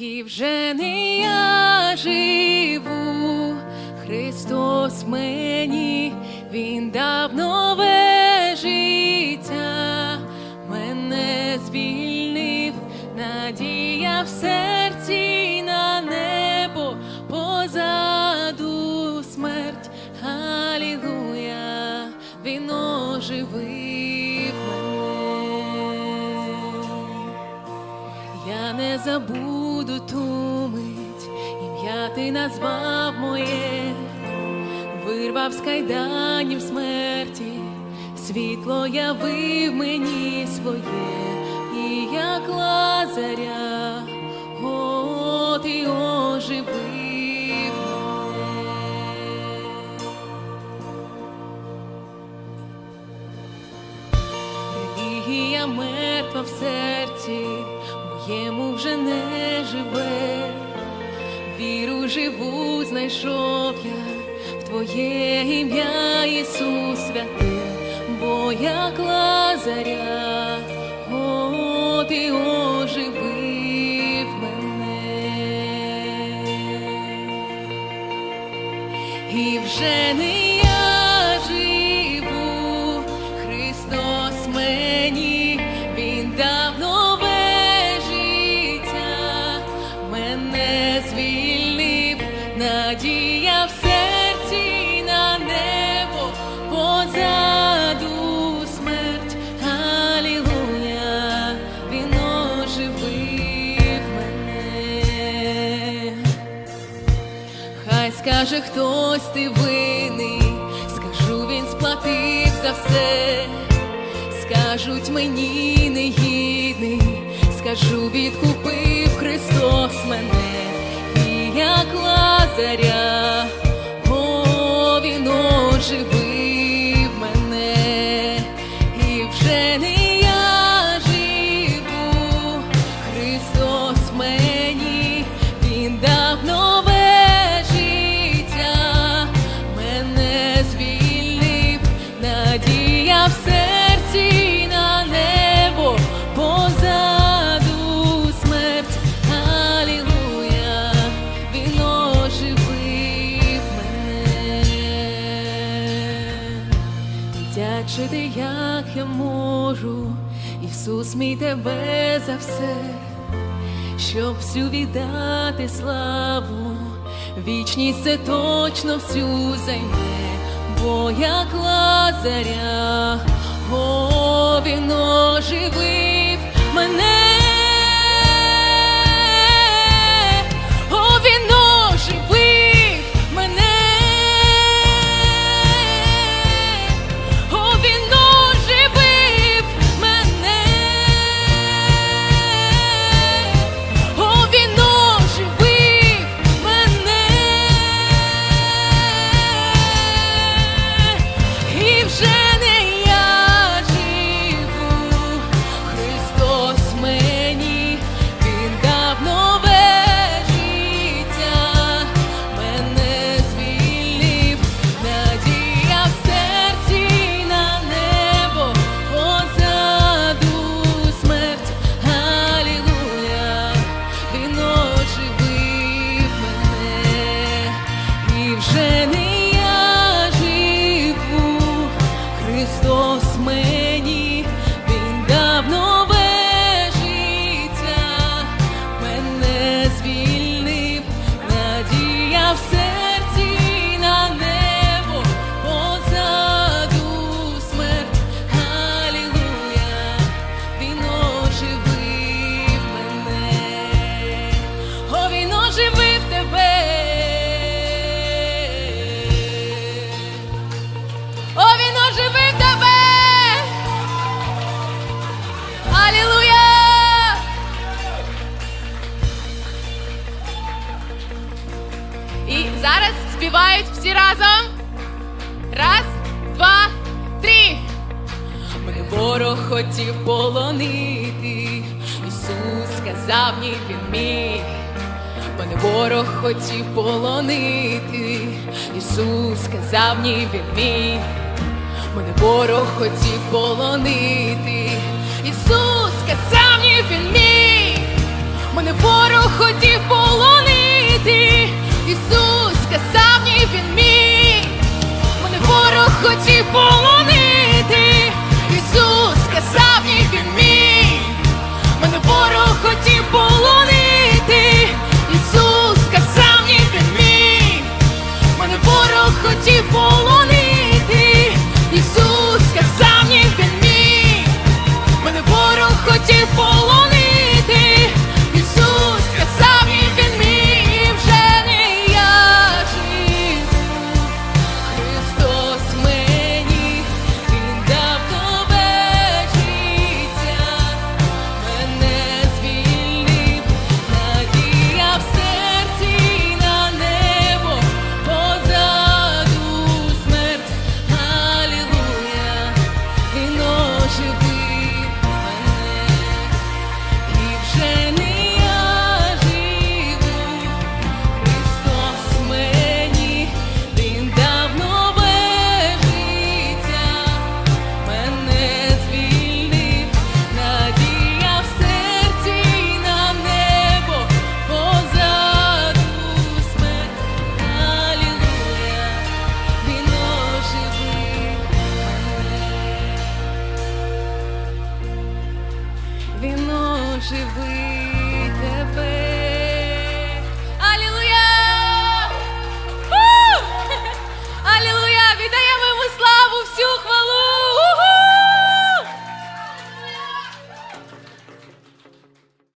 І вже не я живу, Христос мені, Він дав нове життя, мене звільнив, надія в серці на небо, позаду смерть, Алілуя, Він оживив мене. Я не забуду ту мить, ім'я ти назвав моє, вирвав з кайданів смерті, світло явив мені своє, і як лазаря, о, ти оживив мертва в серці, моєму вже не живе. Віру живу знайшов я в Твоє ім'я, Ісус святе, бо як лазаря, о, ти оживив мене. І вже не скаже хтось ти винний, скажу він сплатив за все, скажуть мені негідний, скажу відкупив Христос мене, і як лазаря, Дякувати, як я можу, Ісус мій тебе за все, щоб всю віддати славу, вічність це точно всю займе, бо як лазаря, о, він оживив хотів полонити. Ісус сказав, ні, він мій. Мене ворог хотів полонити. Ісус сказав, ні, він мій. Мене ворог хотів полонити. Ісус сказав, ні, він мій. Мене ворог хотів